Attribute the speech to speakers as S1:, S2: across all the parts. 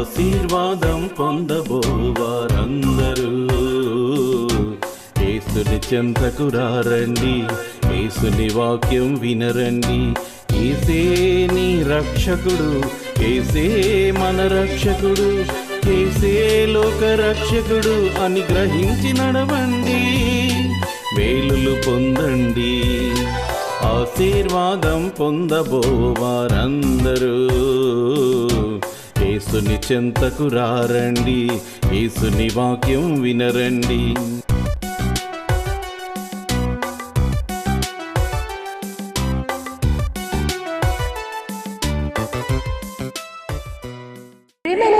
S1: ఆశీర్వాదం పొందబోవారందరూ. ఏసుని చెంతకు రారండి ఏసుని వాక్యం వినరండి. ఏసే నీ రక్షకుడు ఏసే మన రక్షకుడు ఏసే లోక రక్షకుడు అని గ్రహించి నడవండి. వేలులు పొందండి. ఆశీర్వాదం పొందబోవారందరూ. యేసుని చెంతకు రారండి. యేసుని వాక్యం వినరండి.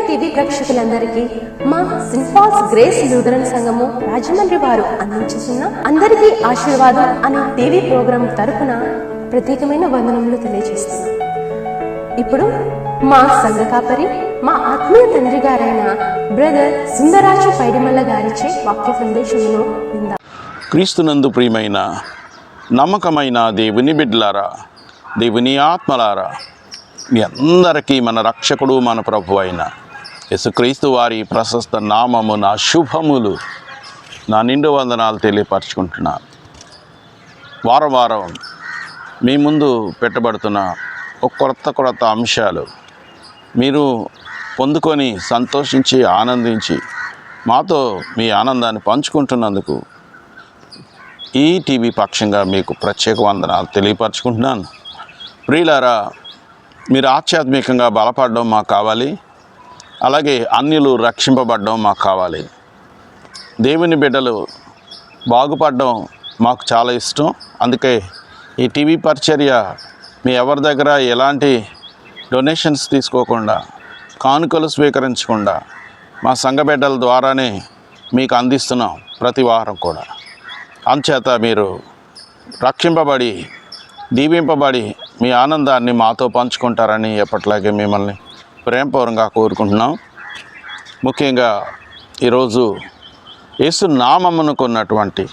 S2: టీవీ ప్రేక్షకులందరికీ మా సింఫాల్స్ గ్రేస్ లూథరన్ సంఘము రాజమండ్రి వారు అందించుతున్న అందరికీ ఆశీర్వాదం అనే టీవీ ప్రోగ్రాం తరపున ప్రత్యేకమైన వందనములు తెలియజేస్తున్నాం. ఇప్పుడు మా సంఘ కాపరి మా ఆత్మీయ తండ్రి గారైన బ్రదర్ సుందరాజు పైడిమల్ల గారిచే వాక్య సందేశమును
S3: క్రీస్తునందు ప్రియమైన నమ్మకమైన దేవుని బిడ్డలారా దేవుని ఆత్మలారా మీ అందరికీ మన రక్షకుడు మన ప్రభు అయిన యేసుక్రీస్తు వారి ప్రశస్త నామము నా శుభములు. నా నిండు వందనాలు తెలియపరచుకుంటున్నాను. వారం వారం మీ ముందు పెట్టబడుతున్న ఒక కొత్త కొత్త అంశాలు. మీరు పొందుకొని సంతోషించి ఆనందించి మాతో మీ ఆనందాన్ని పంచుకుంటున్నందుకు ఈ టీవీ పక్షంగా మీకు ప్రత్యేక వందనాలు తెలియపరచుకుంటున్నాను. ప్రియులారా మీరు ఆధ్యాత్మికంగా బలపడడం మాకు కావాలి. అలాగే అన్యులు రక్షింపబడడం మాకు కావాలి. దేవుని బిడ్డలు బాగుపడడం మాకు చాలా ఇష్టం. అందుకే ఈ టీవీ పరిచర్య మీ ఎవరి దగ్గర ఎలాంటి డొనేషన్స్ తీసుకోకుండా కానుకలు స్వీకరించకుండా మా సంఘబిడ్డల ద్వారానే మీకు అందిస్తున్నాం ప్రతి వారం కూడా. అంచేత మీరు రక్షింపబడి దీవింపబడి మీ ఆనందాన్ని మాతో పంచుకుంటారని ఎప్పట్లాగే మిమ్మల్ని ప్రేమపూర్వంగా కోరుకుంటున్నాం. ముఖ్యంగా ఈరోజు యేసు నామమునకున్నటువంటి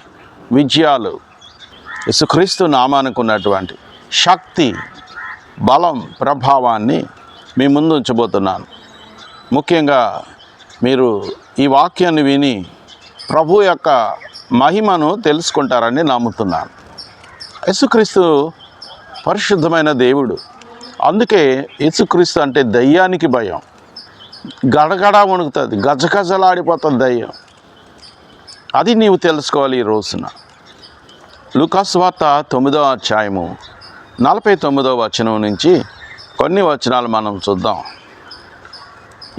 S3: విజయాలు యేసుక్రీస్తు నామానికి ఉన్నటువంటి శక్తి బలం ప్రభావాన్ని మీ ముందు ఉంచబోతున్నాను. ముఖ్యంగా మీరు ఈ వాక్యాన్ని విని ప్రభు యొక్క మహిమను తెలుసుకుంటారని నమ్ముతున్నాను. యేసుక్రీస్తు పరిశుద్ధమైన దేవుడు. అందుకే యేసుక్రీస్తు అంటే దయ్యానికి భయం. గడగడ వణుకుతుంది గజగజలాడిపోతుంది దయ్యం. అది నీవు తెలుసుకోవాలి ఈ రోజున. లుకాస్ వార్త తొమ్మిదవ అధ్యాయము నలభై తొమ్మిదవ వచనం నుంచి కొన్ని వచనాలు మనం చూద్దాం.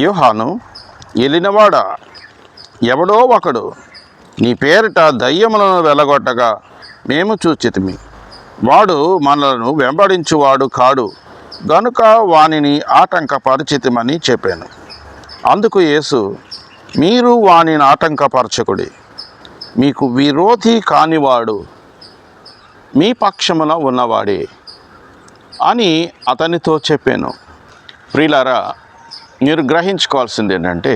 S3: యోహాను వెళ్ళినవాడా ఎవడో ఒకడు. నీ పేరిట దయ్యములను వెలగొట్టగా మేము చూచితిమి. వాడు మనలను వెంబడించువాడు కాడు. గనుక వానిని ఆటంకపరిచితిమని చెప్పాను. అందుకు యేసు మీరు వానిని ఆటంకపరచకుడి. మీకు విరోధి కానివాడు మీ పక్షమున ఉన్నవాడే అని అతనితో చెప్పాను. ప్రియులారా మీరు గ్రహించుకోవాల్సింది ఏంటంటే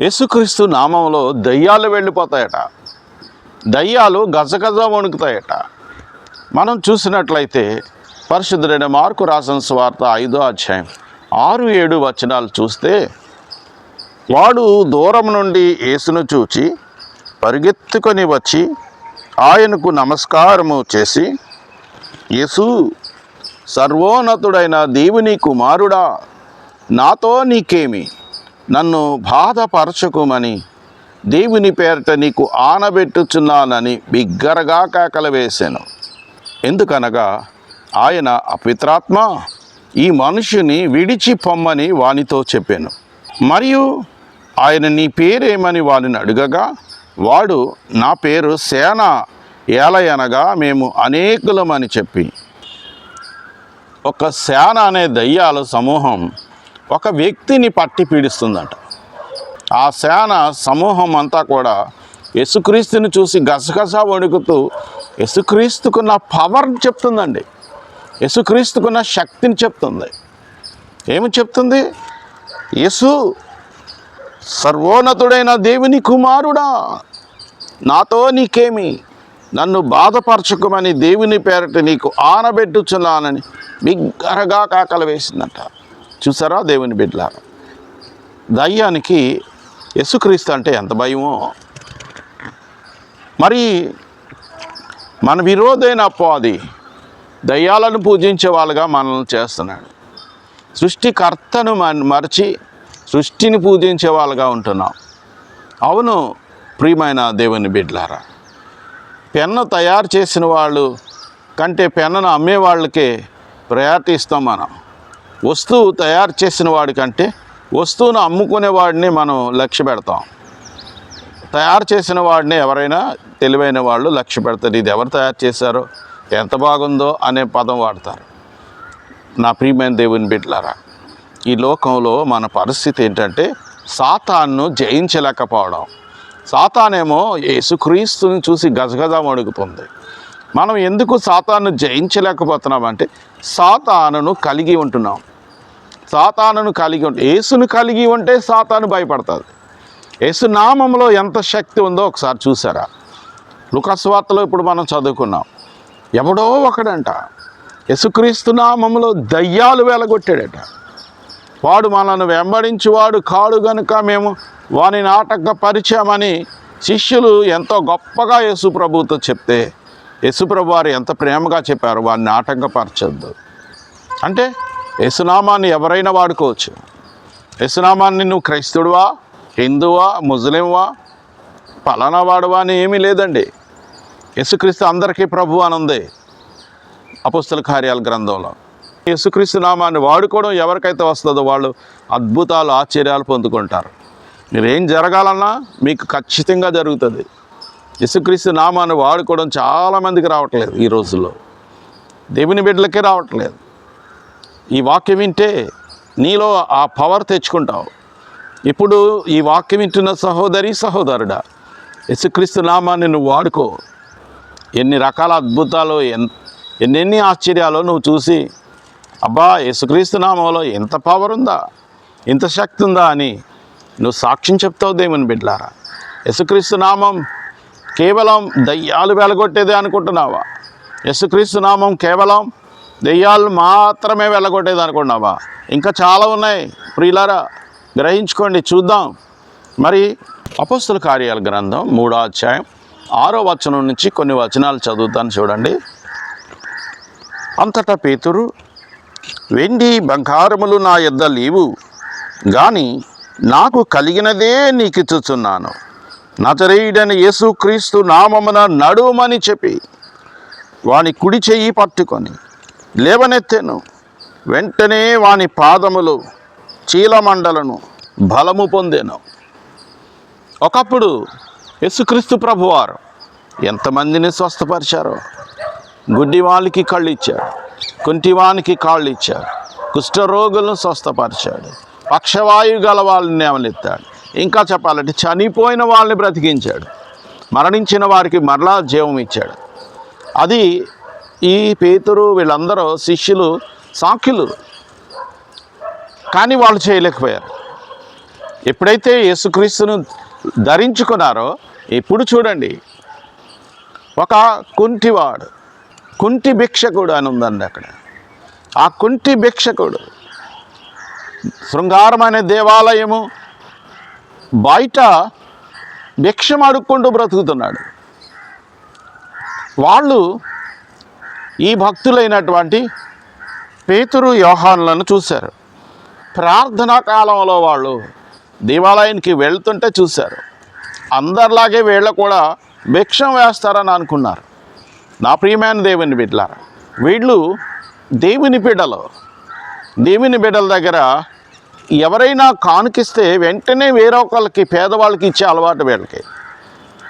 S3: యేసుక్రీస్తు నామంలో దయ్యాలు వెళ్ళిపోతాయట. దయ్యాలు గజగజ వణుకుతాయట. మనం చూసినట్లయితే పరిశుద్ధుడైన మార్కు రాసిన స్వార్త ఐదో అధ్యాయం ఆరు ఏడు వచనాలు చూస్తే వాడు దూరం నుండి యేసును చూచి పరిగెత్తుకొని వచ్చి ఆయనకు నమస్కారము చేసి యేసు సర్వోన్నతుడైన దేవుని కుమారుడా నాతో నీకేమి? నన్ను బాధపరచుకోమని దేవుని పేరట నీకు ఆనబెట్టుచున్నానని బిగ్గరగా కేకలు వేశాను ఎందుకనగా ఆయన అపిత్రాత్మ ఈ మనుషుని విడిచి పొమ్మని వానితో చెప్పాను. మరియు ఆయన నీ పేరేమని వాడిని అడగగా వాడు నా పేరు సేన ఏలయనగా మేము అనేకులమని చెప్పి. ఒక సేన అనే దయ్యాల సమూహం ఒక వ్యక్తిని పట్టి పీడిస్తుందంట. ఆ సేన సమూహం అంతా కూడా యసుక్రీస్తుని చూసి గసగస వణుకుతూ యేసుక్రీస్తుకున్న పవర్ చెప్తుందండి. యసుక్రీస్తుకున్న శక్తిని చెప్తుంది. ఏమి చెప్తుంది? యసు సర్వోన్నతుడైన దేవుని కుమారుడా నాతో నీకేమి? నన్ను బాధపరచుకోమని దేవుని పేరట నీకు ఆనబెట్టుచున్నానని బిగ్గరగా కాకలు వేసిందట. చూసారా దేవుని బిడ్డ? దయ్యానికి యసుక్రీస్తు అంటే ఎంత భయమో. మరి మన విరోధైన అపవాది దయ్యాలను పూజించే వాళ్ళుగా మనల్ని చేస్తున్నాడు. సృష్టికర్తను మన మరచి సృష్టిని పూజించే వాళ్ళుగా ఉంటున్నాం. అవును ప్రియమైన దేవుని బిడ్లారా పెన్ను తయారు చేసిన వాళ్ళు కంటే పెన్నును అమ్మే వాళ్ళకే ప్రయారిటీ ఇస్తాం మనం. వస్తువు తయారు చేసిన వాడి కంటే వస్తువును అమ్ముకునే వాడిని మనం లక్ష్య పెడతాం. తయారు చేసిన వాడిని ఎవరైనా తెలివైన వాళ్ళు లక్ష్య పెడతారు. ఇది ఎవరు తయారు చేశారో ఎంత బాగుందో అనే పదం వాడతారు. నా ప్రియమైన దేవుని బిడ్డలారా ఈ లోకంలో మన పరిస్థితి ఏంటంటే సాతాన్ను జయించలేకపోవడం. సాతానేమో యేసుక్రీస్తుని చూసి గజగజ అడుగుతుంది మనం ఎందుకు సాతాను జయించలేకపోతున్నామంటే సాతానును కలిగి ఉంటున్నాం. సాతానును కలిగి ఉంటే యేసును కలిగి ఉంటే సాతాను భయపడుతుంది. యేసునామంలో ఎంత శక్తి ఉందో ఒకసారి చూసారా? లుకస్వార్తలో ఇప్పుడు మనం చదువుకున్నాం. ఎవడో ఒకడంట యేసుక్రీస్తు నామంలో దయ్యాలు వేలగొట్టాడట. వాడు మనల్ని వెంబడించేవాడు కాడు గనుక మేము వాని నాటక పరిచయమని శిష్యులు ఎంతో గొప్పగా యేసు ప్రభుతో చెప్తే యశుప్రభు వారు ఎంత ప్రేమగా చెప్పారు వారిని ఆటంకపరచద్దు. అంటే యేసునామాన్ని ఎవరైనా వాడుకోవచ్చు. యేసునామాన్ని నువ్వు క్రైస్తవుడువా హిందువా ముస్లింవా పలానా వాడువా అని ఏమీ లేదండి. యేసుక్రీస్తు అందరికీ ప్రభు అని ఉంది అపుస్తల కార్యాల గ్రంథంలో. యేసుక్రీస్తు నామాన్ని వాడుకోవడం ఎవరికైతే వస్తుందో వాళ్ళు అద్భుతాలు ఆశ్చర్యాలు పొందుకుంటారు. మీరేం జరగాలన్నా మీకు ఖచ్చితంగా జరుగుతుంది. యేసుక్రీస్తు నామాన్ని వాడుకోవడం చాలామందికి రావట్లేదు ఈ రోజుల్లో. దేవుని బిడ్డలకే రావట్లేదు. ఈ వాక్యం వింటే నీలో ఆ పవర్ తెచ్చుకుంటావు. ఇప్పుడు ఈ వాక్యం వింటున్న సహోదరి సహోదరుడా యేసుక్రీస్తు నామాన్ని నువ్వు వాడుకో. ఎన్ని రకాల అద్భుతాలు ఎన్ ఎన్నెన్ని ఆశ్చర్యాలు నువ్వు చూసి అబ్బా యేసుక్రీస్తు నామంలో ఎంత పవర్ ఉందా ఇంత శక్తి ఉందా అని నువ్వు సాక్ష్యం చెప్తావు దేవుని బిడ్డలారా. యేసుక్రీస్తు నామం కేవలం దయ్యాలు వెలగొట్టేదే అనుకుంటున్నావా? యేసుక్రీస్తు నామం కేవలం దెయ్యాలు మాత్రమే వెళ్ళగొట్టేది అనుకున్నావా ఇంకా చాలా ఉన్నాయి. ప్రియులారా గ్రహించుకోండి చూద్దాం. మరి అపస్తుల కార్యాల గ్రంథం మూడో అధ్యాయం ఆరో వచనం నుంచి కొన్ని వచనాలు చదువుతాను చూడండి. అంతటా పేతురు వెండి బంగారములు నా యొద్ద లేవు కానీ నాకు కలిగినదే నీకు ఇచ్చుచున్నాను. నజరేయుడని యేసుక్రీస్తు నామమున నడుమని చెప్పి వాని కుడి చెయ్యి పట్టుకొని లేవనెత్తెను. వెంటనే వాని పాదములు చీలమండలను బలము పొందాను. ఒకప్పుడు యేసుక్రీస్తు ప్రభువారు ఎంతమందిని స్వస్థపరిచారో? గుడ్డి వాళ్ళకి కళ్ళు ఇచ్చాడు కుంటివానికి కాళ్ళు ఇచ్చాడు కుష్ఠరోగులను స్వస్థపరిచాడు పక్షవాయువు గల వాళ్ళని నేమలెత్తాడు ఇంకా చెప్పాలంటే చనిపోయిన వాళ్ళని బ్రతికించాడు. మరణించిన వారికి మరలా జీవం ఇచ్చాడు. అది ఈ పేతురు వీళ్ళందరూ శిష్యులు సాఖ్యులు. కానీ వాళ్ళు చేయలేకపోయారు. ఎప్పుడైతే యేసుక్రీస్తును ధరించుకున్నారో ఇప్పుడు చూడండి. ఒక కుంటివాడు కుంటి భిక్షకుడు అని ఉందండి అక్కడ. ఆ కుంటి భిక్షకుడు శృంగారమైన దేవాలయము బయట భిక్షం అడుక్కుంటూ బ్రతుకుతున్నాడు. వాళ్ళు ఈ భక్తులైనటువంటి పేతురు యోహానులను చూశారు. ప్రార్థనా కాలంలో వాళ్ళు దేవాలయానికి వెళ్తుంటే చూశారు. అందరిలాగే వీళ్ళ కూడా భిక్షం వేస్తారని అనుకున్నారు. నా ప్రియమైన దేవుని బిడ్డలారా వీళ్ళు దేవుని బిడ్డలు. దేవుని బిడ్డల దగ్గర ఎవరైనా కానుకిస్తే వెంటనే వేరొకళ్ళకి పేదవాళ్ళకి ఇచ్చే అలవాటు వీళ్ళకి.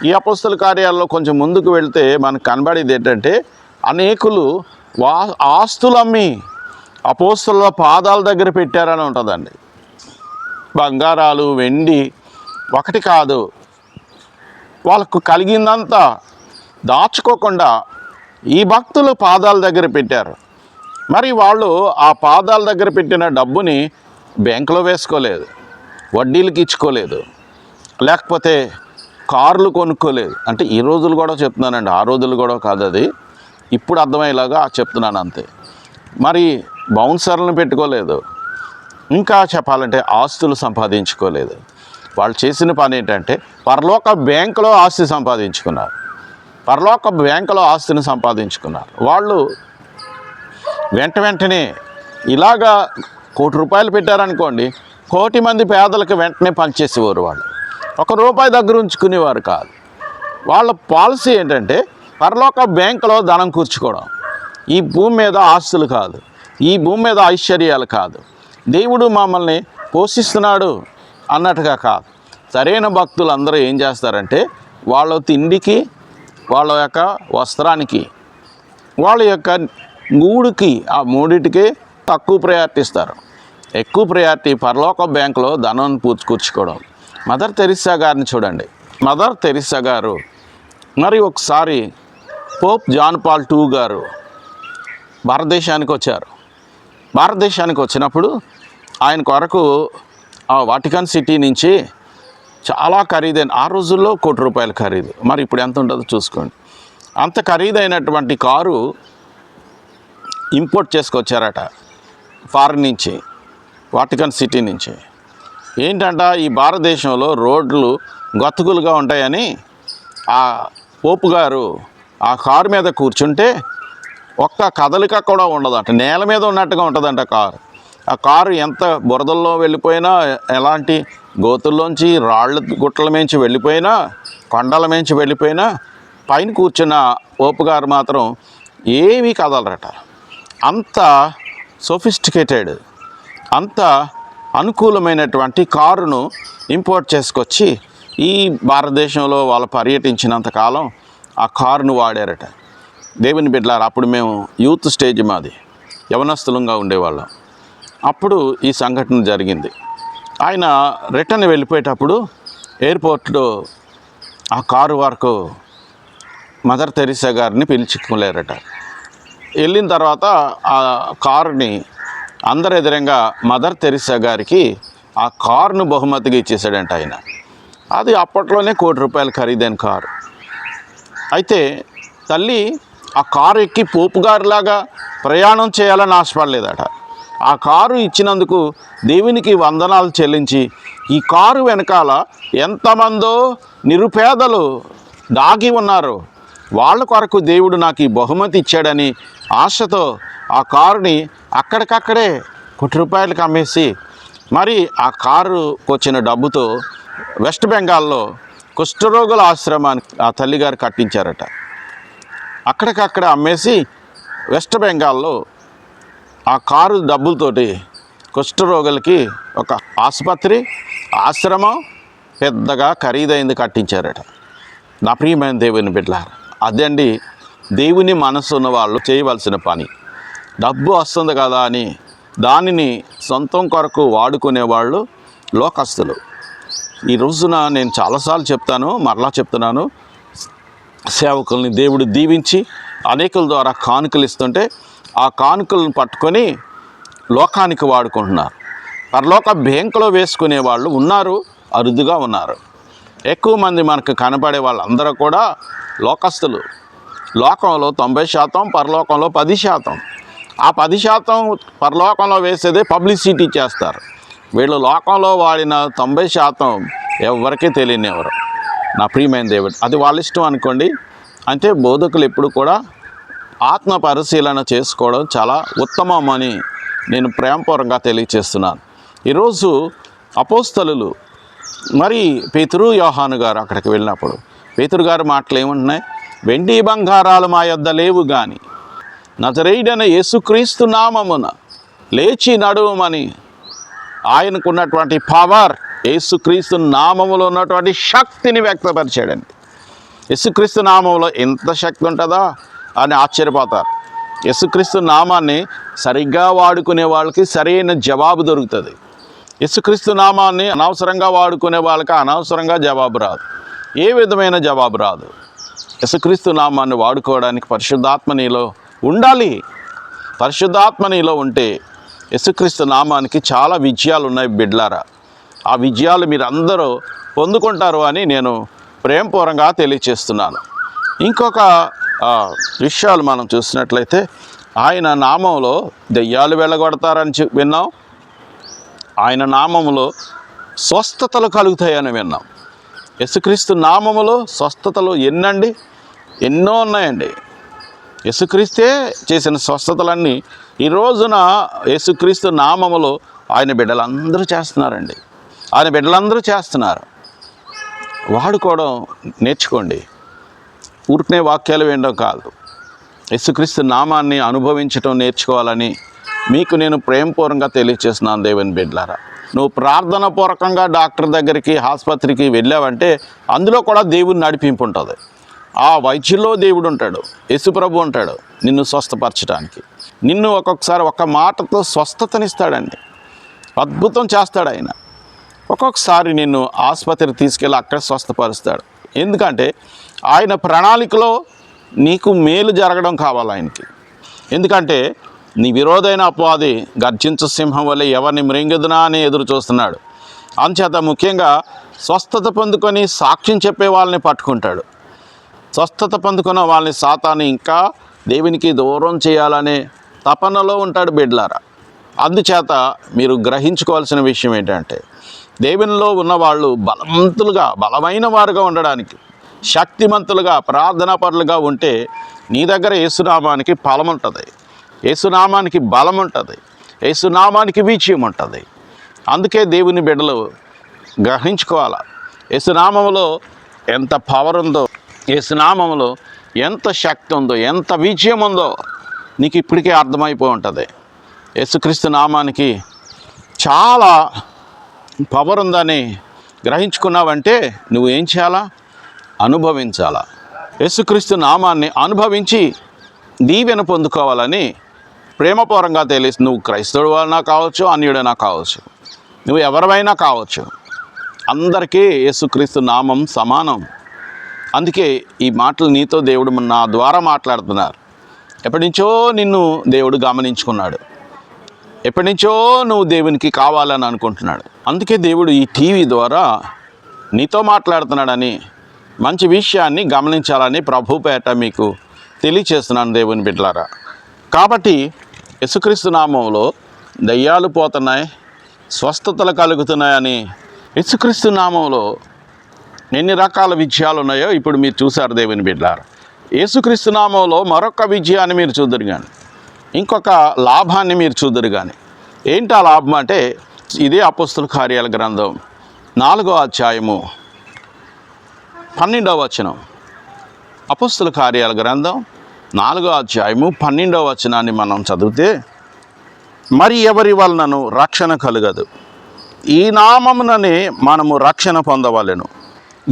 S3: ఈ అపస్తుల కార్యాల్లో కొంచెం ముందుకు వెళ్తే మనకు కనబడేది ఏంటంటే అనేకులు వా ఆస్తులు అమ్మి అపోస్తుల పాదాల దగ్గర పెట్టారని ఉంటుందండి. బంగారాలు వెండి ఒకటి కాదు. వాళ్ళకు కలిగిందంతా దాచుకోకుండా ఈ భక్తులు పాదాల దగ్గర పెట్టారు. మరి వాళ్ళు ఆ పాదాల దగ్గర పెట్టిన డబ్బుని బ్యాంకులో వేసుకోలేదు వడ్డీలకి ఇచ్చుకోలేదు లేకపోతే కార్లు కొనుక్కోలేదు. అంటే ఈ రోజులు కూడా చెప్తున్నానండి ఆ రోజులు కూడా కాదు అది. ఇప్పుడు అర్థమయ్యేలాగా చెప్తున్నాను అంతే. మరి బౌన్సర్లను పెట్టుకోలేదు. ఇంకా చెప్పాలంటే ఆస్తులు సంపాదించుకోలేదు. వాళ్ళు చేసిన పని ఏంటంటే పరలోక బ్యాంకులో ఆస్తి సంపాదించుకున్నారు. పరలోక బ్యాంకులో ఆస్తిని సంపాదించుకున్నారు. వాళ్ళు వెంట వెంటనే ఇలాగా కోటి రూపాయలు పెట్టారనుకోండి కోటి మంది పేదలకు వెంటనే పనిచేసేవారు వాళ్ళు. ఒక రూపాయి దగ్గర ఉంచుకునేవారు కాదు. వాళ్ళ పాలసీ ఏంటంటే పరలోక బ్యాంకులో ధనం కూర్చుకోవడం. ఈ భూమి మీద ఆస్తులు కాదు. ఈ భూమి మీద ఐశ్వర్యాలు కాదు. దేవుడు మమ్మల్ని పోషిస్తున్నాడు అన్నట్టుగా కాదు. సరైన భక్తులు అందరూ ఏం చేస్తారంటే వాళ్ళ తిండికి వాళ్ళ యొక్క వస్త్రానికి వాళ్ళ యొక్క మూడుకి ఆ మూడిటికి తక్కువ ప్రయారిటీ ఇస్తారు. ఎక్కువ ప్రయారిటీ పరలోక బ్యాంకులో ధనం పూర్చుకూర్చుకోవడం మదర్ తెరిసా గారిని చూడండి. మదర్ తెరిసా గారు మరి ఒకసారి పోప్ జాన్ పాల్ టూ గారు భారతదేశానికి వచ్చారు. భారతదేశానికి వచ్చినప్పుడు ఆయన కొరకు ఆ వాటికన్ సిటీ నుంచి చాలా ఖరీదైన ఆ రోజుల్లో కోటి రూపాయల ఖరీదు. మరి ఇప్పుడు ఎంత ఉంటుందో చూసుకోండి. అంత ఖరీదైనటువంటి కారు ఇంపోర్ట్ చేసుకొచ్చారట. ఫారిన్ నుంచి వాటికన్ సిటీ నుంచి. ఏంటంట ఈ భారతదేశంలో రోడ్లు గతుకులుగా ఉంటాయని ఆ పోపు గారు ఆ కారు మీద కూర్చుంటే ఒక్క కదలిక కూడా ఉండదంట. నేల మీద ఉన్నట్టుగా ఉంటుందంట కారు. ఆ కారు ఎంత బురదల్లో వెళ్ళిపోయినా ఎలాంటి గోతుల్లోంచి రాళ్ళ గుట్టల నుంచి వెళ్ళిపోయినా కొండల నుంచి వెళ్ళిపోయినా పైన కూర్చున్న ఓపుగారు మాత్రం ఏమీ కదలరట. అంత సోఫిస్టికేటెడ్ అంత అనుకూలమైనటువంటి కారును ఇంపోర్ట్ చేసుకొచ్చి ఈ భారతదేశంలో వాళ్ళు పర్యటించినంత కాలం ఆ కారును వాడారట. దేవుని బిడ్డలారు అప్పుడు మేము యూత్ స్టేజ్ మాది యవనస్తులంగా ఉండేవాళ్ళం. అప్పుడు ఈ సంఘటన జరిగింది. ఆయన రిటర్న్ వెళ్ళిపోయేటప్పుడు ఎయిర్పోర్ట్లో ఆ కారు వరకు మదర్ తెరిసా గారిని పిలుచుకోలేరట వెళ్ళిన తర్వాత ఆ కారుని అందరి ఎదురంగా మదర్ తెరిసా గారికి ఆ కారును బహుమతిగా ఇచ్చేసాడంట ఆయన. అది అప్పట్లోనే కోటి రూపాయలు ఖరీదైన కారు. అయితే తల్లి ఆ కారు ఎక్కి పోపు గారిలాగా ప్రయాణం చేయాలని ఆశపడలేదట. ఆ కారు ఇచ్చినందుకు దేవునికి వందనాలు చెల్లించి ఈ కారు వెనకాల ఎంతమందో నిరుపేదలు దాగి ఉన్నారు. వాళ్ళ కొరకు దేవుడు నాకు ఈ బహుమతి ఇచ్చాడని ఆశతో ఆ కారుని అక్కడికక్కడే కోటి రూపాయలకు అమ్మేసి మరి ఆ కారుకు వచ్చిన డబ్బుతో వెస్ట్ బెంగాల్లో కుష్ఠరోగుల ఆశ్రమానికి ఆ తల్లిగారు కట్టించారట. అక్కడికక్కడ అమ్మేసి వెస్ట్ బెంగాల్లో ఆ కారు డబ్బులతోటి కుష్ఠరోగులకి ఒక ఆసుపత్రి ఆశ్రమం పెద్దగా ఖరీదైంది కట్టించారట. నా ప్రియమైన దేవుని బిడ్డలారా అదండి దేవుని మనసు ఉన్న వాళ్ళు చేయవలసిన పని. డబ్బు వస్తుంది కదా అని దానిని సొంతం కొరకు వాడుకునే వాళ్ళు లోకస్తులు. ఈ రోజున నేను చాలాసార్లు చెప్తాను మరలా చెప్తున్నాను. సేవకుల్ని దేవుడు దీవించి అనేకుల ద్వారా కానుకలు ఇస్తుంటే ఆ కానుకలను పట్టుకొని లోకానికి వాడుకుంటున్నారు. పరలోక బ్యాంకులో వేసుకునే వాళ్ళు ఉన్నారు అరుదుగా ఉన్నారు. ఎక్కువ మంది మనకు కనపడే వాళ్ళందరూ కూడా లోకస్తులు. లోకంలో తొంభై శాతం పరలోకంలో పది శాతం. ఆ పది శాతం పరలోకంలో వేసేదే పబ్లిసిటీ చేస్తారు. వీళ్ళు లోకంలో వాడిన తొంభై శాతం ఎవరికీ తెలియనివ్వరు. నా ప్రియమైన దేవుడు అది వాళ్ళ ఇష్టం అనుకోండి. అంటే బోధకులు ఎప్పుడు కూడా ఆత్మ పరిశీలన చేసుకోవడం చాలా ఉత్తమం అని నేను ప్రేమపూర్వకంగా తెలియచేస్తున్నాను. ఈరోజు అపోస్తలు మరి పేతురు యోహాను గారు అక్కడికి వెళ్ళినప్పుడు పేతురు గారు మాటలు ఏమంటున్నాయి? వెండి బంగారాలు మా యొద్ద లేవు కానీ నజరేయుడైన యేసుక్రీస్తు నామమున లేచి నడువమని ఆయనకున్నటువంటి పవర్ యేసుక్రీస్తు నామములో ఉన్నటువంటి శక్తిని వ్యక్తపరిచాడండి. యేసుక్రీస్తు నామంలో ఎంత శక్తి ఉంటుందా అని ఆశ్చర్యపోతారు. యేసుక్రీస్తు నామాన్ని సరిగ్గా వాడుకునే వాళ్ళకి సరైన జవాబు దొరుకుతుంది. యేసుక్రీస్తు నామాన్ని అనవసరంగా వాడుకునే వాళ్ళకి అనవసరంగా జవాబు రాదు. ఏ విధమైన జవాబు రాదు. యేసుక్రీస్తు నామాన్ని వాడుకోవడానికి పరిశుద్ధాత్మ నీలో ఉండాలి. పరిశుద్ధాత్మ నీలో ఉంటే యేసుక్రీస్తు నామానికి చాలా విజయాలు ఉన్నాయి బిడ్లారా. ఆ విజయాలు మీరు అందరూ పొందుకుంటారు అని నేను ప్రేమపూరంగా తెలియచేస్తున్నాను. ఇంకొక విషయాలు మనం చూసినట్లయితే ఆయన నామంలో దెయ్యాలు వెళ్ళగొడతారని విన్నాం. ఆయన నామంలో స్వస్థతలు కలుగుతాయని విన్నాం. యేసుక్రీస్తు నామములో స్వస్థతలు ఎన్నండి? ఎన్నో ఉన్నాయండి. యసుక్రీస్తే చేసిన స్వస్థతలన్నీ ఈ రోజున యేసుక్రీస్తు నామములో ఆయన బిడ్డలందరూ చేస్తున్నారండి. ఆయన బిడ్డలందరూ చేస్తున్నారు. వాడుకోవడం నేర్చుకోండి. ఊరికనే వాక్యాలు వినడం కాదు. యేసుక్రీస్తు నామాన్ని అనుభవించడం నేర్చుకోవాలని మీకు నేను ప్రేమపూర్వకంగా తెలియచేస్తున్నాను దేవుని బిడ్డలారా. నువ్వు ప్రార్థన పూర్వకంగా డాక్టర్ దగ్గరికి ఆసుపత్రికి వెళ్ళావంటే అందులో కూడా దేవుని నడిపింపు ఉంటుంది. ఆ వైద్యుల్లో దేవుడు ఉంటాడు యశుప్రభు ఉంటాడు నిన్ను స్వస్థపరచడానికి. నిన్ను ఒక్కొక్కసారి ఒక మాటతో స్వస్థతనిస్తాడండి. అద్భుతం చేస్తాడు ఆయన. ఒక్కొక్కసారి నిన్ను ఆసుపత్రికి తీసుకెళ్ళి అక్కడ స్వస్థపరుస్తాడు. ఎందుకంటే ఆయన ప్రణాళికలో నీకు మేలు జరగడం కావాలి ఆయనకి. ఎందుకంటే నీ విరోధైన అపవాది గర్జించు సింహం వల్ల ఎవరిని మృంగిదునా అని ఎదురు చూస్తున్నాడు. అంచేత ముఖ్యంగా స్వస్థత పొందుకొని సాక్ష్యం చెప్పే వాళ్ళని పట్టుకుంటాడు. స్వస్థత పొందుకున్న వాళ్ళని సాతాన్ని ఇంకా దేవునికి దూరం చేయాలనే తపనలో ఉంటాడు బిడ్లారా. అందుచేత మీరు గ్రహించుకోవాల్సిన విషయం ఏంటంటే దేవునిలో ఉన్నవాళ్ళు బలవంతులుగా బలమైన వారుగా ఉండడానికి శక్తిమంతులుగా ప్రార్థనాపరులుగా ఉంటే నీ దగ్గర యేసునామానికి ఫలం ఉంటుంది యేసునామానికి బలం ఉంటుంది యేసునామానికి విజయం ఉంటుంది అందుకే దేవుని బిడ్డలు గ్రహించుకోవాలి. యేసునామంలో ఎంత పవర్ ఉందో యేసునామంలో ఎంత శక్తి ఉందో ఎంత విజయం ఉందో నీకు ఇప్పటికే అర్థమైపోయి ఉంటుంది యేసుక్రీస్తు నామానికి చాలా పవర్ ఉందని గ్రహించుకున్నావంటే నువ్వు ఏం చేయాలా? అనుభవించాలా. యేసుక్రీస్తు నామాన్ని అనుభవించి దీవెన పొందుకోవాలని ప్రేమపరంగా తెలిసి నువ్వు క్రైస్తవుడు వాళ్ళనా కావచ్చు అన్యుడైనా కావచ్చు. నువ్వు ఎవరివైనా కావచ్చు. అందరికీ యేసుక్రీస్తు నామం సమానం. అందుకే ఈ మాటలు నీతో దేవుడు నా ద్వారా మాట్లాడుతున్నారు. ఎప్పటి నుంచో నిన్ను దేవుడు గమనించుకున్నాడు. ఎప్పటి నుంచో నువ్వు దేవునికి కావాలని అనుకుంటున్నాడు. అందుకే దేవుడు ఈ టీవీ ద్వారా నీతో మాట్లాడుతున్నాడని మంచి విషయాన్ని గమనించాలని ప్రభుపేట మీకు తెలియచేస్తున్నాను దేవుని బిడ్డలారా. కాబట్టి యేసుక్రీస్తు నామంలో దయ్యాలు పోతున్నాయి స్వస్థతలు కలుగుతున్నాయని యేసుక్రీస్తు నామంలో ఎన్ని రకాల విజయాలు ఉన్నాయో ఇప్పుడు మీరు చూశారు దేవుని బిడ్డారు. యేసుక్రీస్తు నామంలో మరొక విజయాన్ని మీరు చూద్దరు కానీ ఇంకొక లాభాన్ని మీరు చూద్దరు కానీ ఏంటి ఆ లాభం అంటే ఇదే అపస్తుల కార్యాల గ్రంథం నాలుగో అధ్యాయము పన్నెండవ వచనం. అపస్తుల కార్యాల గ్రంథం నాలుగో అధ్యాయము పన్నెండవ వచనాన్ని మనం చదివితే మరి ఎవరి వలనను రక్షణ కలగదు? ఈ నామముననే మనము రక్షణ పొందవలెను.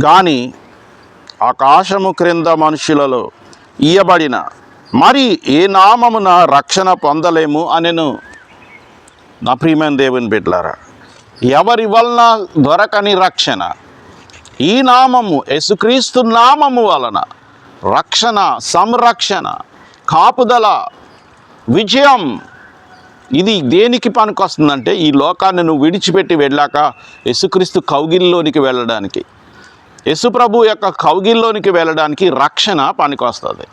S3: కానీ ఆకాశము క్రింద మనుషులలో ఇయ్యబడిన మరి ఏ నామమున రక్షణ పొందలేము అనెను? నా ప్రియమైన దేవుని బిడ్లారా ఎవరి వలన దొరకని రక్షణ? ఈ నామము యేసుక్రీస్తు నామము వలన రక్షణ సంరక్షణ కాపుదల విజయం. ఇది దేనికి పనికొస్తుందంటే ఈ లోకాన్ని నువ్వు విడిచిపెట్టి వెళ్ళాక యేసుక్రీస్తు కౌగిల్లోనికి వెళ్ళడానికి. యశుప్రభు యొక్క కౌగిల్లోనికి వెళ్ళడానికి రక్షణ పనికొస్తుంది.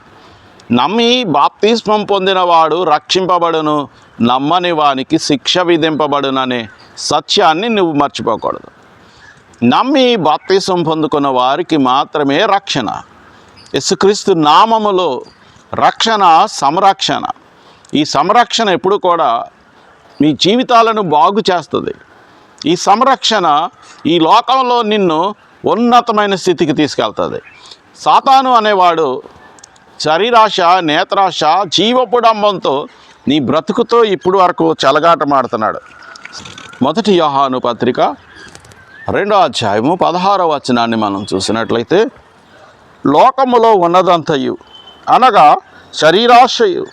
S3: నమ్మి బాప్తిస్మం పొందినవాడు రక్షింపబడును నమ్మని వానికి శిక్ష విధింపబడుననే సత్యాన్ని నువ్వు మర్చిపోకూడదు. నమ్మి బాప్తిసం పొందుకున్న వారికి మాత్రమే రక్షణ. యేసుక్రీస్తు నామములో రక్షణ సంరక్షణ. ఈ సంరక్షణ ఎప్పుడు కూడా మీ జీవితాలను బాగు చేస్తుంది. ఈ సంరక్షణ ఈ లోకంలో నిన్ను ఉన్నతమైన స్థితికి తీసుకెళ్తుంది. సాతాను అనేవాడు శరీరాశ నేత్రాశ జీవపుడంబంతో నీ బ్రతుకుతో ఇప్పుడు వరకు చలగాటమాడుతున్నాడు. మొదటి యోహాను పత్రిక రెండో అధ్యాయము పదహారో వచనాన్ని మనం చూసినట్లయితే లోకములో ఉన్నదంతయు. అనగా శరీరాశయు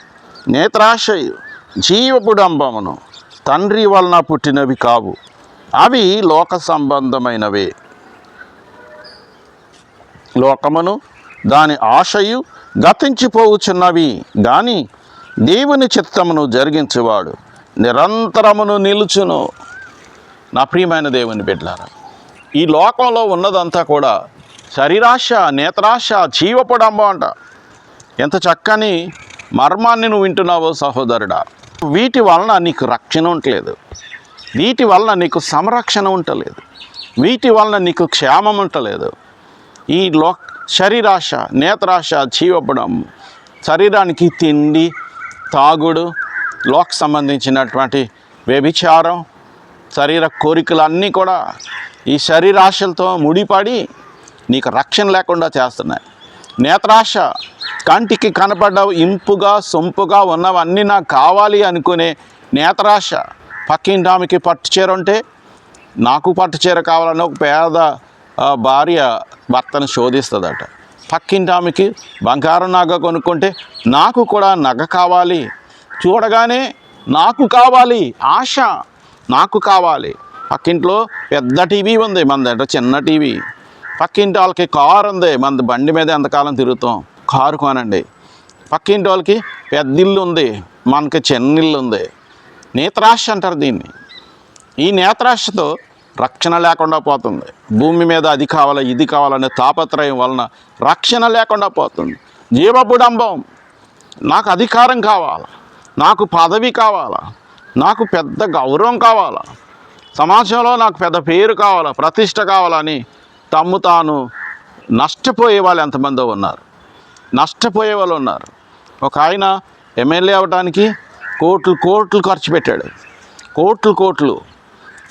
S3: నేత్రాశయు జీవపుడంబమును తండ్రి వలన పుట్టినవి కావు. అవి లోక సంబంధమైనవే. లోకమును దాని ఆశయు గతించిపోవుచున్నవి గాని దేవుని చిత్తమును జరిగించేవాడు నిరంతరమును నిలుచును. నా ప్రియమైన దేవుని బిడ్డారా ఈ లోకంలో ఉన్నదంతా కూడా శరీరాశ నేత్రాశ జీవపడంబం అంట. ఎంత చక్కని మర్మాన్ని నువ్వు వింటున్నావో సహోదరుడా. వీటి వలన నీకు రక్షణ ఉండలేదు. వీటి వలన నీకు సంరక్షణ ఉండలేదు. వీటి వలన నీకు క్షేమం ఉండలేదు. ఈ లో శరీరాశ నేత్రాశ జీవపడం శరీరానికి తిండి తాగుడు లోక్ సంబంధించినటువంటి వ్యభిచారం శరీర కోరికలు అన్నీ కూడా ఈ శరీరాశలతో ముడిపడి నీకు రక్షణ లేకుండా చేస్తున్నాయి. నేత్రాశ కంటికి కనపడ్డ ఇంపుగా సొంపుగా ఉన్నవన్నీ నాకు కావాలి అనుకునే నేత్రాశ పక్కింటి ఆమెకి పట్టు చీర ఉంటే నాకు పట్టు చీర కావాలని ఒక పేద భార్య భర్తను శోధిస్తుందట. పక్కింటి ఆమెకి బంగారం నగ కొనుక్కుంటే నాకు కూడా నగ కావాలి. చూడగానే నాకు కావాలి ఆశ నాకు కావాలి. పక్కింట్లో పెద్ద టీవీ ఉంది మన దగ్గర చిన్న టీవీ. పక్కింటి వాళ్ళకి కారు ఉంది. మన బండి మీద ఎంతకాలం తిరుగుతాం? కారు కొనండి. పక్కింటి వాళ్ళకి పెద్ద ఇల్లు ఉంది. మనకి చిన్న ఇల్లు ఉంది. నేత్రాశ అంటారు దీన్ని. ఈ నేత్రాశతో రక్షణ లేకుండా పోతుంది. భూమి మీద అది కావాలా ఇది కావాలనే తాపత్రయం వలన రక్షణ లేకుండా పోతుంది. జీవబుడంబం నాకు అధికారం కావాలా? నాకు పదవి కావాలా? నాకు పెద్ద గౌరవం కావాలా? సమాజంలో నాకు పెద్ద పేరు కావాలా? ప్రతిష్ట కావాలని తమ్ము తాను నష్టపోయే వాళ్ళు ఎంతమందో ఉన్నారు. నష్టపోయే వాళ్ళు ఉన్నారు. ఒక ఆయన ఎమ్మెల్యే అవ్వడానికి కోట్లు కోట్లు ఖర్చు పెట్టాడు. కోట్లు కోట్లు.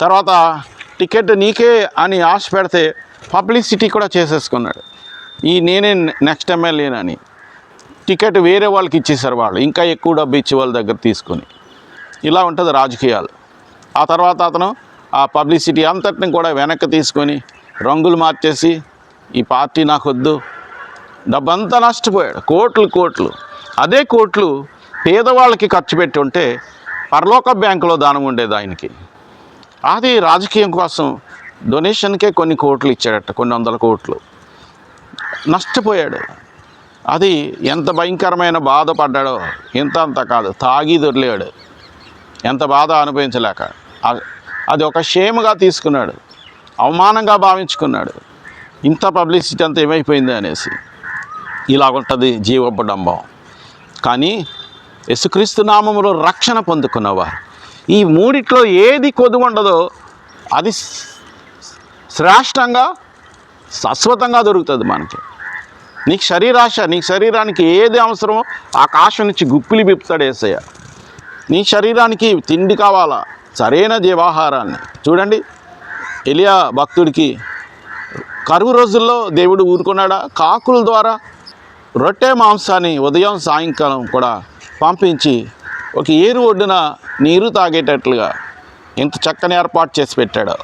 S3: తర్వాత టికెట్ నీకే అని ఆశ పెడితే పబ్లిసిటీ కూడా చేసేసుకున్నాడు. ఈ నేనే నెక్స్ట్ ఎమ్మెల్యేనని. టికెట్ వేరే వాళ్ళకి ఇచ్చేసారు వాళ్ళు. ఇంకా ఎక్కువ డబ్బు ఇచ్చి వాళ్ళ దగ్గర తీసుకొని. ఇలా ఉంటుంది రాజకీయాలు. ఆ తర్వాత అతను ఆ పబ్లిసిటీ అంతటిని కూడా వెనక్కి తీసుకొని రంగులు మార్చేసి ఈ పార్టీ నాకు వద్దు డబ్బంతా నష్టపోయాడు. కోట్లు కోట్లు. అదే కోట్లు పేదవాళ్ళకి ఖర్చు పెట్టి ఉంటే పరలోక బ్యాంకులో దానం ఉండేది ఆయనకి. అది రాజకీయం కోసం డొనేషన్కే కొన్ని కోట్లు ఇచ్చాడట కొన్ని వందల కోట్లు. నష్టపోయాడు. అది ఎంత భయంకరమైన బాధపడ్డాడో ఇంత అంత కాదు తాగి దొరిలాడు. ఎంత బాధ అనుభవించలేక. అది ఒక షేమ్గా తీసుకున్నాడు. అవమానంగా భావించుకున్నాడు. ఇంత పబ్లిసిటీ అంతా ఏమైపోయింది అనేసి. ఇలా ఉంటుంది జీవపడంబం కానీ యేసుక్రీస్తు నామములో రక్షణ పొందుకున్నవారు. ఈ మూడిట్లో ఏది కొద్దు ఉండదో అది శ్రేష్టంగా శాశ్వతంగా దొరుకుతుంది మనకి. నీకు శరీరాశ నీ శరీరానికి ఏది అవసరమో ఆకాశం నుంచి గుప్పిలి పిప్పుతాడు ఏసయ్య. నీ శరీరానికి తిండి కావాలా? సరైన జీవాహారాన్ని. చూడండి ఎలియా భక్తుడికి కరువు రోజుల్లో దేవుడు ఊరుకున్నాడా? కాకుల ద్వారా రొట్టె మాంసాన్ని ఉదయం సాయంకాలం కూడా పంపించి ఒక ఏరు ఒడ్డున నీరు తాగేటట్లుగా ఇంత చక్కని ఏర్పాటు చేసి పెట్టాడు.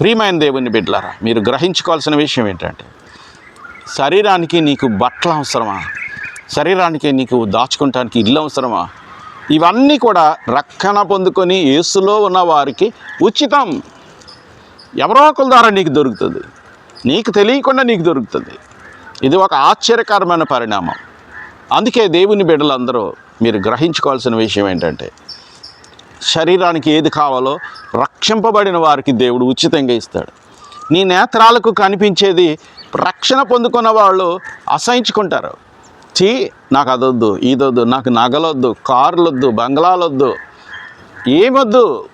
S3: ప్రియమైన దేవుని బిడ్డలారా మీరు గ్రహించుకోవాల్సిన విషయం ఏంటంటే శరీరానికి నీకు బట్టలు అవసరమా? శరీరానికి నీకు దాచుకోవటానికి ఇల్లు అవసరమా? ఇవన్నీ కూడా రక్షణ పొందుకొని యేసులో ఉన్న వారికి ఉచితం. ఎవరో ఒకరి ద్వారా నీకు దొరుకుతుంది. నీకు తెలియకుండా నీకు దొరుకుతుంది. ఇది ఒక ఆశ్చర్యకరమైన పరిణామం. అందుకే దేవుని బిడ్డలందరూ మీరు గ్రహించుకోవాల్సిన విషయం ఏంటంటే శరీరానికి ఏది కావాలో రక్షింపబడిన వారికి దేవుడు ఉచితంగా ఇస్తాడు. నీ నేత్రాలకు కనిపించేది రక్షణ పొందుకున్న వాళ్ళు అసహించుకుంటారు. చీ నాకు అదొద్దు ఇదొద్దు నాకు నగలొద్దు కార్లొద్దు బంగ్లాలొద్దు ఏమొద్దు?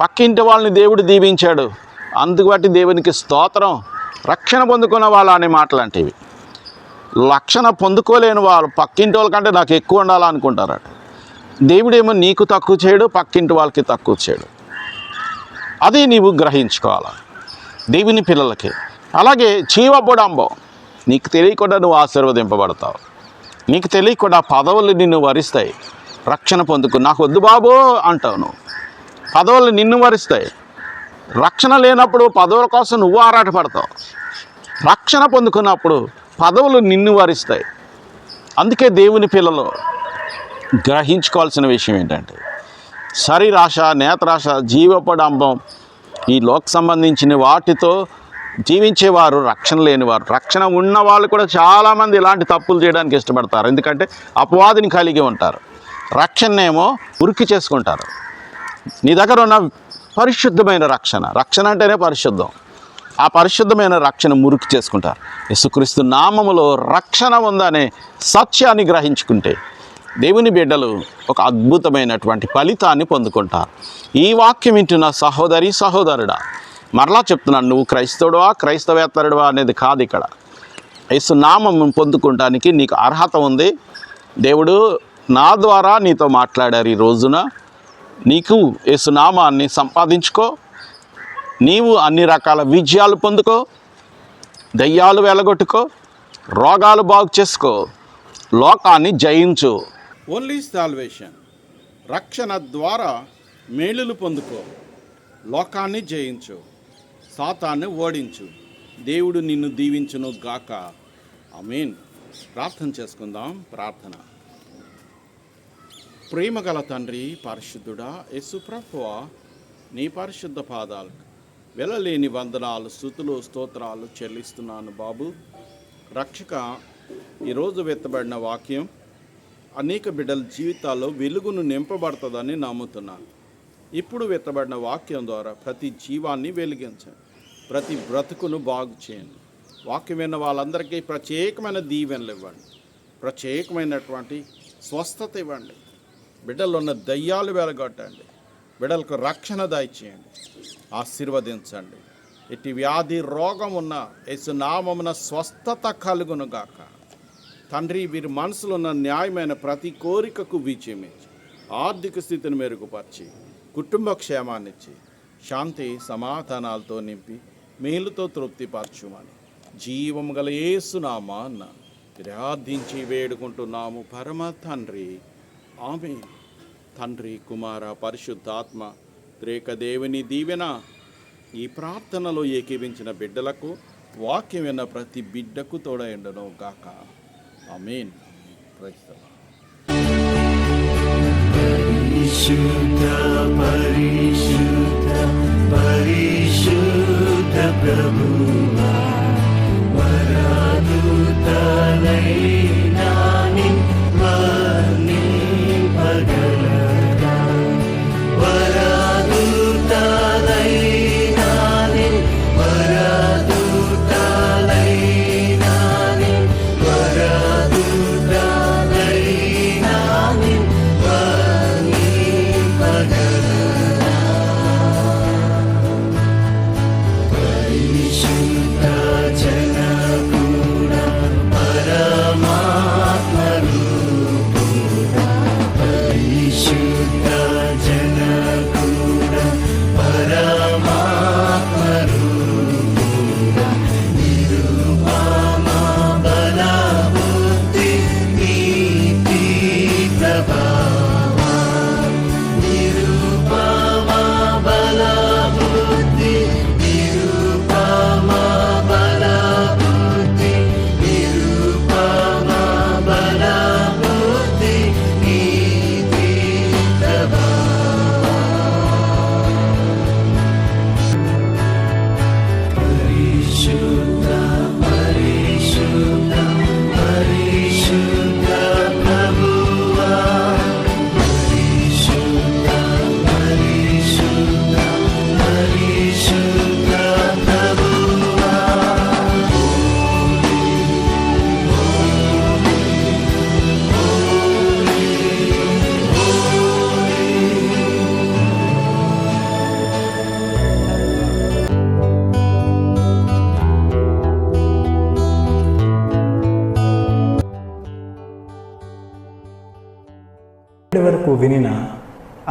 S3: పక్కింటి వాళ్ళని దేవుడు దీవించాడు. అందుబట్టి దేవునికి స్తోత్రం. రక్షణ పొందుకున్న వాళ్ళు అనే మాటలాంటివి. రక్షణ పొందుకోలేని వాళ్ళు పక్కింటి వాళ్ళకంటే నాకు ఎక్కువ ఉండాలనుకుంటారట దేవుడేమో నీకు తక్కువ చేయడు పక్కింటి వాళ్ళకి తక్కువ చేయడు. అది నీవు గ్రహించుకోవాలి. దేవుని పిల్లలకి. అలాగే జీవబుడంబం. నీకు తెలియకుండా నువ్వు ఆశీర్వదింపబడతావు. నీకు తెలియకుండా పదవులు నిన్ను వరిస్తాయి. రక్షణ పొందుకు. నాకు వద్దు బాబో అంటావు నువ్వు. పదవులు నిన్ను వరిస్తాయి. రక్షణ లేనప్పుడు పదవుల కోసం నువ్వు ఆరాటపడతావు రక్షణ పొందుకున్నప్పుడు పదవులు నిన్ను వారిస్తాయి. అందుకే దేవుని పిల్లలు గ్రహించుకోవాల్సిన విషయం ఏంటంటే శరీరాశ నేత్రాశ జీవపడంబం ఈ లోక్ సంబంధించిన వాటితో జీవించేవారు రక్షణ లేనివారు. రక్షణ ఉన్న వాళ్ళు కూడా చాలామంది ఇలాంటి తప్పులు చేయడానికి ఇష్టపడతారు. ఎందుకంటే అపవాదిని కలిగి ఉంటారు. రక్షణనేమో ఉరికి చేసుకుంటారు. నీ దగ్గర ఉన్న పరిశుద్ధమైన రక్షణ. రక్షణ అంటేనే పరిశుద్ధం. ఆ పరిశుద్ధమైన రక్షణ మురికి చేసుకుంటారు. యేసుక్రీస్తు నామములో రక్షణ ఉందనే సత్యాన్ని గ్రహించుకుంటే
S4: దేవుని బిడ్డలు ఒక అద్భుతమైనటువంటి ఫలితాన్ని పొందుకుంటారు. ఈ వాక్యం వింటున్న సహోదరి సహోదరుడా మరలా చెప్తున్నాను నువ్వు క్రైస్తవుడువా క్రైస్తవేత్తరుడువా అనేది కాదు ఇక్కడ. యేసు నామం పొందుకుంటానికి నీకు అర్హత ఉంది. దేవుడు నా ద్వారా నీతో మాట్లాడారు ఈ రోజున. నీకు యేసునామాన్ని సంపాదించుకో. నీవు అన్ని రకాల విజయాలు పొందుకో. దయ్యాలు వెలగొట్టుకో. రోగాలు బాగు చేసుకో. లోకాన్ని జయించు.
S3: ఓన్లీ సాల్వేషన్ రక్షణ ద్వారా మేలులు పొందుకో. లోకాన్ని జయించు. సాతాన్ని ఓడించు. దేవుడు నిన్ను దీవించును గాక. ఐ మీన్ ప్రార్థన చేసుకుందాం. ప్రార్థన. ప్రేమగల తండ్రి పరిశుద్ధుడా యశుప్రభువ నీ పరిశుద్ధ పాదాలకు వెళ్ళలేని వందనాలు స్థుతులు స్తోత్రాలు చెల్లిస్తున్నాను బాబు. రక్షక ఈరోజు వెత్తబడిన వాక్యం అనేక బిడ్డల జీవితాల్లో వెలుగును నింపబడుతుందని నమ్ముతున్నాను. ఇప్పుడు వెత్తబడిన వాక్యం ద్వారా ప్రతి జీవాన్ని వెలిగించండి ప్రతి బ్రతుకును బాగు చేయండి. వాక్యం విన్న వాళ్ళందరికీ ప్రత్యేకమైన దీవెనలు ఇవ్వండి ప్రత్యేకమైనటువంటి స్వస్థత ఇవ్వండి. బిడ్డలు ఉన్న దయ్యాలు వెలగొట్టండి. బిడ్డలకు రక్షణ దయచేయండి ఆశీర్వదించండి. ఇటు వ్యాధి రోగం ఉన్న యేసునామమున స్వస్థత కలుగును గాక తండ్రి వీరి మనసులో ఉన్న న్యాయమైన ప్రతి కోరికకు విజయమిచ్చి ఆర్థిక స్థితిని మెరుగుపరిచి కుటుంబ క్షేమాన్నిచ్చి శాంతి సమాధానాలతో నింపి మేలుతో తృప్తిపరచుమని జీవం గల ఏసునామా అన్న ప్రార్థించి వేడుకుంటున్నాము పరమ తండ్రి. ఆమె తండ్రి కుమార పరిశుద్ధాత్మ త్రేక దేవుని దీవెన ఈ ప్రార్థనలో ఏకీవించిన బిడ్డలకు వాక్యం విన్న ప్రతి బిడ్డకు తోడైండను గాక. అమీన్ ప్రైజ్
S5: పరిశుద్ధ పరిశుద్ధ పరిశుద్ధ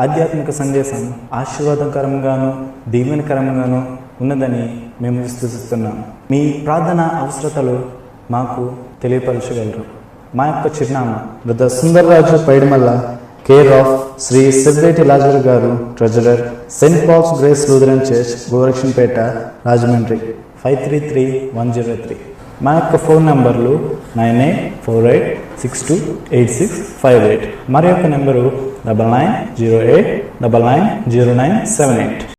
S6: ఆధ్యాత్మిక సందేశం ఆశీర్వాదకరంగాను దీవెనకరంగాను ఉన్నదని మేము విశ్వసిస్తున్నాం. మీ ప్రార్థన అవసరతలు మాకు తెలియపరచగలరు. మా యొక్క చిరునామా brother Sundarraju Paidimalla care of Shri Siddeti Lazar గారు treasurer Saint Paul's Grace Lutheran church Gorakshanapeta Rajahmundry. Five three three one zero three మా యొక్క ఫోన్ నంబర్లు nine eight four eight six two eight six five eight. మరి యొక్క number double nine zero eight double nine zero nine seven eight.